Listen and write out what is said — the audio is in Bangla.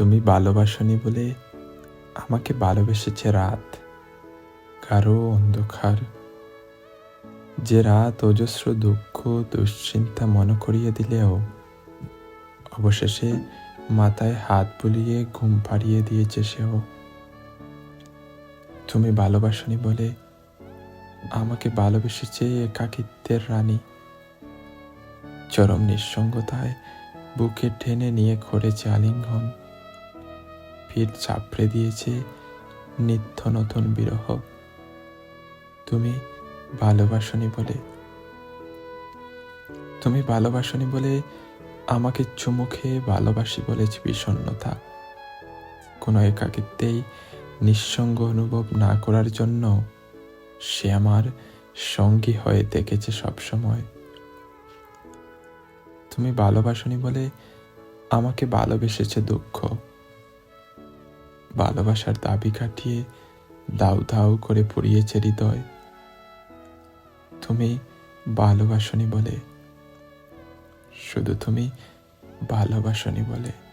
তুমি ভালোবাসনি বলে আমাকে ভালোবেসেছে রাত। কারও অন্ধকার। যে রাত অজস্র দুঃখ, দুশ্চিন্তা মনে করিয়ে দিলেও অবশেষে মাথায় হাত বুলিয়ে ঘুম পাড়িয়ে দিয়েছে সেও। তুমি ভালোবাসনি বলে আমাকে ভালোবেসেছে একাকিত্বের রানী। চরম নিঃসঙ্গতায় বুকে টেনে নিয়ে করেছে আলিঙ্গন। পিঠ চাপড়ে দিয়েছে নিত্য নতুন বিরহ। তুমি ভালোবাসনি বলে। তুমি ভালোবাসনি বলে আমাকে চুমু খেয়ে ভালোবাসি বলেছে বিষণ্ণতা কোনো একাকিত্বেই নিঃসঙ্গ অনুভব না করার জন্য সে আমার সঙ্গী হয়ে দেখেছে সবসময়। তুমি ভালোবাসনি বলে আমাকে ভালোবেসেছে দুঃখ। ভালোবাসার দাবি কাটিয়ে দাউ দাউ করে পড়িয়েছে হৃদয়। তুমি ভালোবাসনি বলে। শুধু তুমি ভালোবাসনি বলে।